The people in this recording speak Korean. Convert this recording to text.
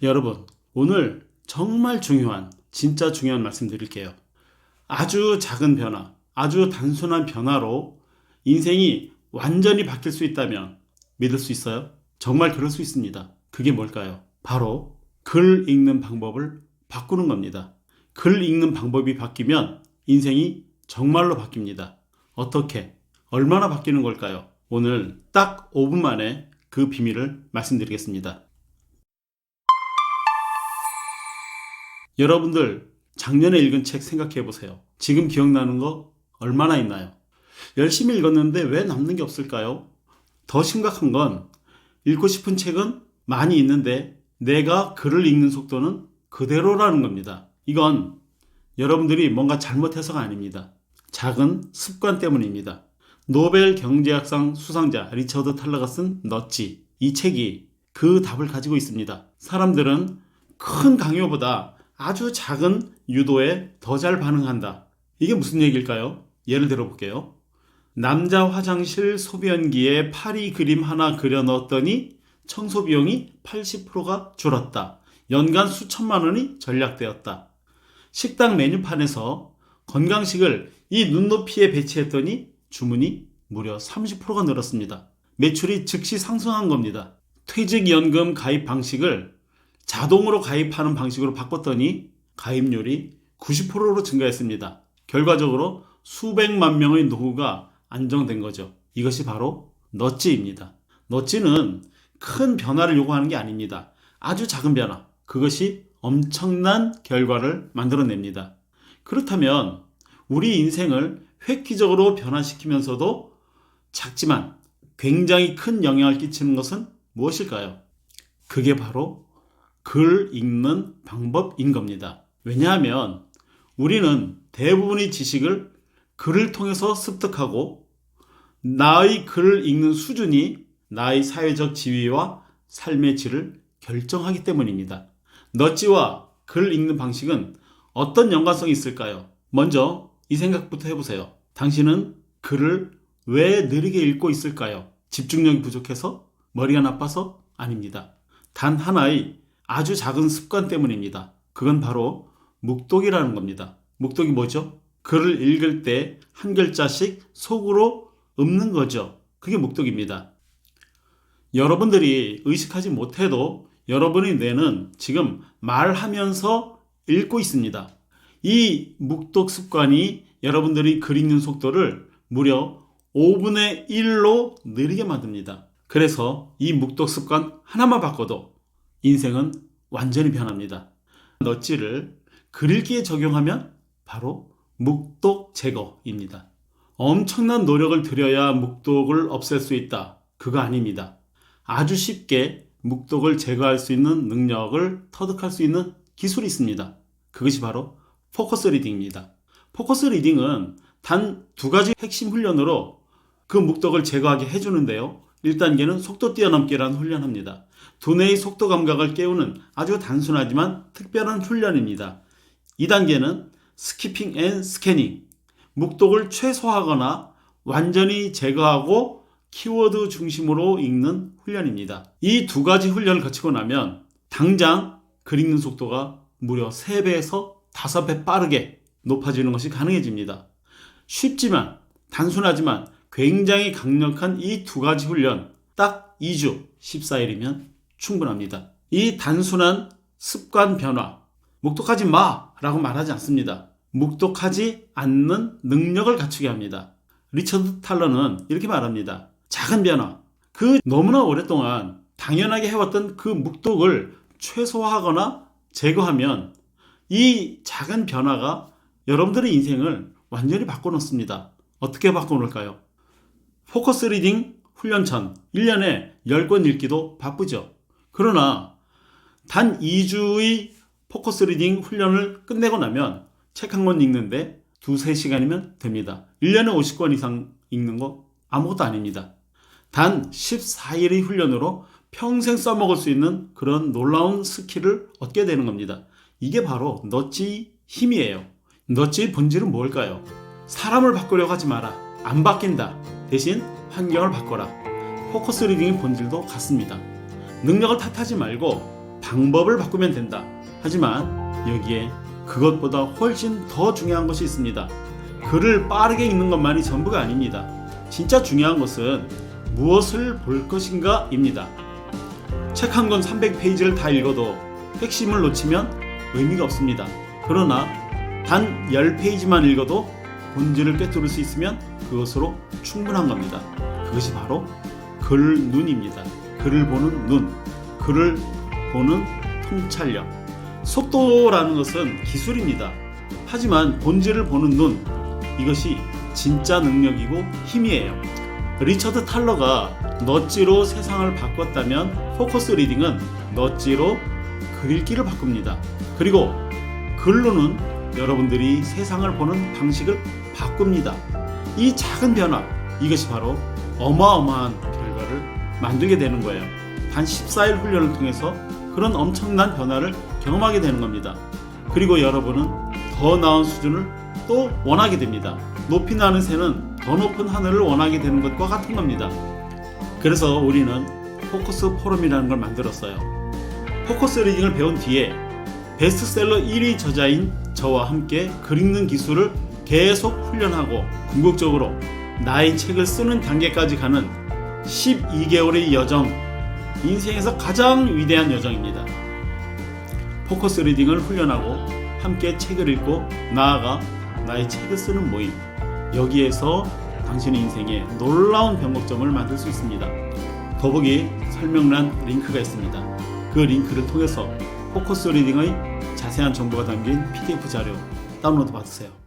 여러분, 오늘 정말 중요한, 진짜 중요한 말씀 드릴게요. 아주 작은 변화, 아주 단순한 변화로 인생이 완전히 바뀔 수 있다면 믿을 수 있어요? 정말 그럴 수 있습니다. 그게 뭘까요? 바로 글 읽는 방법을 바꾸는 겁니다. 글 읽는 방법이 바뀌면 인생이 정말로 바뀝니다. 어떻게? 얼마나 바뀌는 걸까요? 오늘 딱 5분 만에 그 비밀을 말씀드리겠습니다. 여러분들 작년에 읽은 책 생각해 보세요. 지금 기억나는 거 얼마나 있나요? 열심히 읽었는데 왜 남는 게 없을까요? 더 심각한 건 읽고 싶은 책은 많이 있는데 내가 글을 읽는 속도는 그대로라는 겁니다. 이건 여러분들이 뭔가 잘못해서가 아닙니다. 작은 습관 때문입니다. 노벨 경제학상 수상자 리처드 탈러가 쓴 넛지 이 책이 그 답을 가지고 있습니다. 사람들은 큰 강요보다 아주 작은 유도에 더 잘 반응한다. 이게 무슨 얘기일까요? 예를 들어 볼게요. 남자 화장실 소변기에 파리 그림 하나 그려 넣었더니 청소 비용이 80%가 줄었다. 연간 수천만 원이 절약되었다. 식당 메뉴판에서 건강식을 이 눈높이에 배치했더니 주문이 무려 30%가 늘었습니다. 매출이 즉시 상승한 겁니다. 퇴직연금 가입 방식을 자동으로 가입하는 방식으로 바꿨더니 가입률이 90%로 증가했습니다. 결과적으로 수백만 명의 노후가 안정된 거죠. 이것이 바로 넛지입니다. 넛지는 큰 변화를 요구하는 게 아닙니다. 아주 작은 변화. 그것이 엄청난 결과를 만들어냅니다. 그렇다면 우리 인생을 획기적으로 변화시키면서도 작지만 굉장히 큰 영향을 끼치는 것은 무엇일까요? 그게 바로 글 읽는 방법인 겁니다. 왜냐하면 우리는 대부분의 지식을 글을 통해서 습득하고 나의 글을 읽는 수준이 나의 사회적 지위와 삶의 질을 결정하기 때문입니다. 너지와 글 읽는 방식은 어떤 연관성이 있을까요? 먼저 이 생각부터 해보세요. 당신은 글을 왜 느리게 읽고 있을까요? 집중력이 부족해서? 머리가 나빠서? 아닙니다. 단 하나의 아주 작은 습관 때문입니다. 그건 바로 묵독이라는 겁니다. 묵독이 뭐죠? 글을 읽을 때 한 글자씩 속으로 읊는 거죠. 그게 묵독입니다. 여러분들이 의식하지 못해도 여러분의 뇌는 지금 말하면서 읽고 있습니다. 이 묵독 습관이 여러분들이 글 읽는 속도를 무려 5분의 1로 느리게 만듭니다. 그래서 이 묵독 습관 하나만 바꿔도 인생은 완전히 변합니다. 넛지를 글 읽기에 적용하면 바로 묵독 제거입니다. 엄청난 노력을 들여야 묵독을 없앨 수 있다. 그거 아닙니다. 아주 쉽게 묵독을 제거할 수 있는 능력을 터득할 수 있는 기술이 있습니다. 그것이 바로 포커스 리딩입니다. 포커스 리딩은 단 두 가지 핵심 훈련으로 그 묵독을 제거하게 해주는데요. 1단계는 속도 뛰어넘기라는 훈련합니다. 두뇌의 속도 감각을 깨우는 아주 단순하지만 특별한 훈련입니다. 2단계는 스키핑 앤 스캐닝. 묵독을 최소화하거나 완전히 제거하고 키워드 중심으로 읽는 훈련입니다. 이 두 가지 훈련을 거치고 나면 당장 글 읽는 속도가 무려 3배에서 5배 빠르게 높아지는 것이 가능해집니다. 쉽지만 단순하지만 굉장히 강력한 이 두 가지 훈련 딱 2주 14일이면 충분합니다. 이 단순한 습관 변화 묵독하지 마 라고 말하지 않습니다. 묵독하지 않는 능력을 갖추게 합니다. 리처드 탈러는 이렇게 말합니다. 작은 변화. 그 너무나 오랫동안 당연하게 해왔던 그 묵독을 최소화하거나 제거하면 이 작은 변화가 여러분들의 인생을 완전히 바꿔놓습니다. 어떻게 바꿔놓을까요? 포커스 리딩 훈련천 1년에 10권 읽기도 바쁘죠. 그러나 단 2주의 포커스 리딩 훈련을 끝내고 나면 책 한 권 읽는데 두세 시간이면 됩니다. 1년에 50권 이상 읽는 거 아무것도 아닙니다. 단 14일의 훈련으로 평생 써먹을 수 있는 그런 놀라운 스킬을 얻게 되는 겁니다. 이게 바로 너찌 힘이에요. 너찌의 본질은 뭘까요? 사람을 바꾸려고 하지 마라. 안 바뀐다. 대신 환경을 바꿔라. 포커스 리딩의 본질도 같습니다. 능력을 탓하지 말고 방법을 바꾸면 된다. 하지만 여기에 그것보다 훨씬 더 중요한 것이 있습니다. 글을 빠르게 읽는 것만이 전부가 아닙니다. 진짜 중요한 것은 무엇을 볼 것인가입니다. 책 한 권 300페이지를 다 읽어도 핵심을 놓치면 의미가 없습니다. 그러나 단 10페이지만 읽어도 본질을 꿰뚫을 수 있으면 그것으로 충분한 겁니다. 그것이 바로 글 눈입니다. 글을 보는 눈, 글을 보는 통찰력. 속도라는 것은 기술입니다. 하지만 본질을 보는 눈, 이것이 진짜 능력이고 힘이에요. 리처드 탈러가 넛지로 세상을 바꿨다면 포커스 리딩은 넛지로 글 읽기를 바꿉니다. 그리고 글로는 여러분들이 세상을 보는 방식을 바꿉니다. 이 작은 변화, 이것이 바로 어마어마한 결과를 만들게 되는 거예요. 단 14일 훈련을 통해서 그런 엄청난 변화를 경험하게 되는 겁니다. 그리고 여러분은 더 나은 수준을 또 원하게 됩니다. 높이 나는 새는 더 높은 하늘을 원하게 되는 것과 같은 겁니다. 그래서 우리는 포커스 포럼이라는 걸 만들었어요. 포커스 리딩을 배운 뒤에 베스트셀러 1위 저자인 저와 함께 글 읽는 기술을 계속 훈련하고 궁극적으로 나의 책을 쓰는 단계까지 가는 12개월의 여정, 인생에서 가장 위대한 여정입니다. 포커스 리딩을 훈련하고 함께 책을 읽고 나아가 나의 책을 쓰는 모임. 여기에서 당신의 인생에 놀라운 변곡점을 만들 수 있습니다. 더보기 설명란 링크가 있습니다. 그 링크를 통해서 포커스 리딩의 자세한 정보가 담긴 PDF 자료 다운로드 받으세요.